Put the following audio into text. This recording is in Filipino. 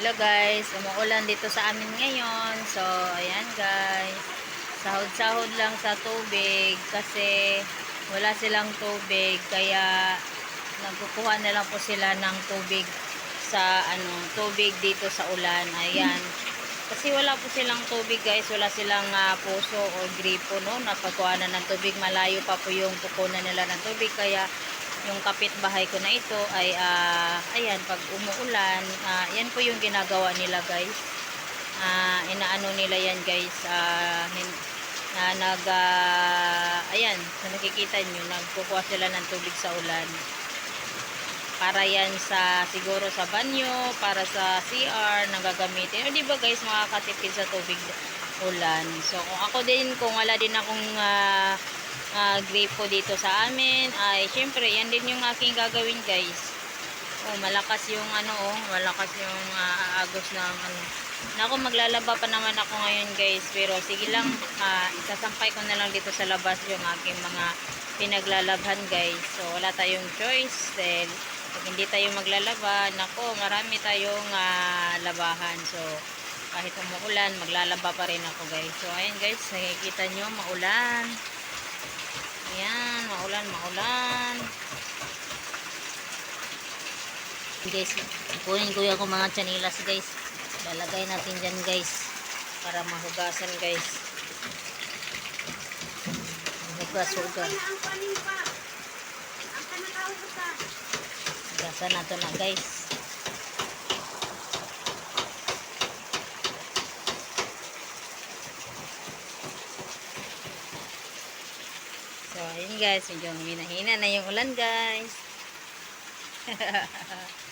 Hello guys, umuulan dito sa amin ngayon. So, ayan guys. Sahod-sahod lang sa tubig kasi wala silang tubig kaya nagkukuha na lang po sila ng tubig sa ano, tubig dito sa ulan. Ayan. Kasi wala po silang tubig guys, wala silang ah, puso o gripo no, napagkuhanan ng tubig. Malayo pa po yung kukunan nila ng tubig kaya yung kapitbahay ko na ito ay ah, ayan pag umuulan ah, yan po yung ginagawa nila guys. Ah, inaano nila yan guys hin- na nag ah, ayan sa nakikita nyo nagkukuha sila ng tubig sa ulan. Para yan sa siguro sa banyo para sa CR na gagamitin. O di ba guys makakatipid sa tubig ulan? So kung ako din kung wala din akong ah, ah, gripo dito sa amin. Ay syempre yan din yung aking gagawin guys. Oh malakas yung ano oh malakas yung ah, agos ng ano. Na ako maglalaba pa naman ako ngayon guys. Pero sige lang ah, isasampay ko na lang dito sa labas yung aking mga pinaglalabhan guys. So wala tayong choice dahil pag hindi tayo maglalaba nako marami tayong ah, labahan. So kahit umuulan maglalaba pa rin ako guys. So ayan guys nakikita nyo maulan Ayan, maulan, maulan. Guys, kunin ko yung mga chanilas guys. Lalagay natin dyan guys. Para mahugasan guys. Hugas-hugas. Hugasan natin na guys. So, ayun guys. Medyo hinahina na yung ulan guys.